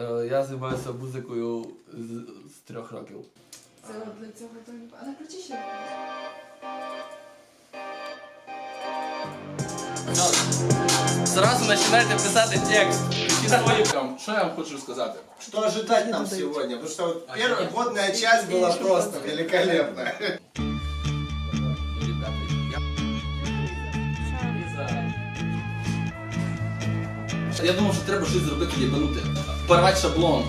Е, Я займаюся музикою з, з трьох років. Це от для цього то не Але кричи ще. Зразу починайте писати текст. Які свої там. Що я вам хочу сказати? Что ожидать нам сегодня? Потому что вот первая водная часть была просто великолепная. Я думав, що треба щось зробити єбанути. Порвати шаблон.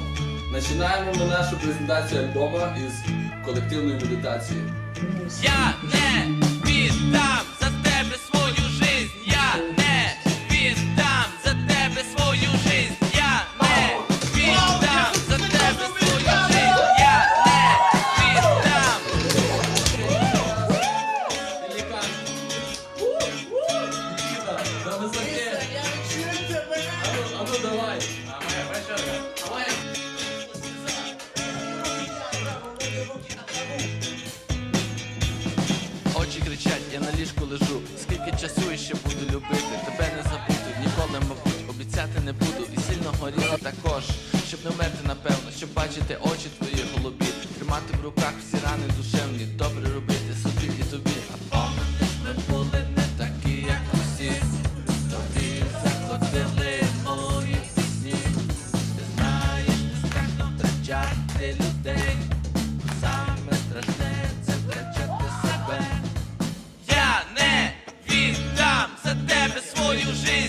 Начинаємо ми нашу презентацію альбома із колективної медитації. Я не Очі кричать, я на ліжку лежу. Скільки часу іще буду любити, тебе не забуду, ніколи, мабуть, обіцяти не буду і сильно горіти також. Щоб не вмерти, напевно, щоб бачити очі твої голубі, тримати в руках всі рани душевні, добре робити собі і тобі. А помниш, були не такі, як усі. Тобі. Ти знаєш, не втрачати людей. sonhos e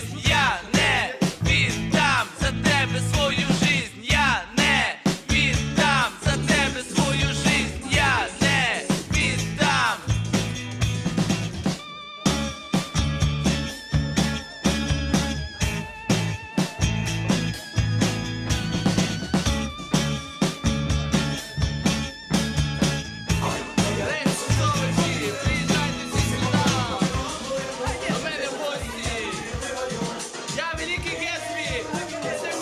Yeah.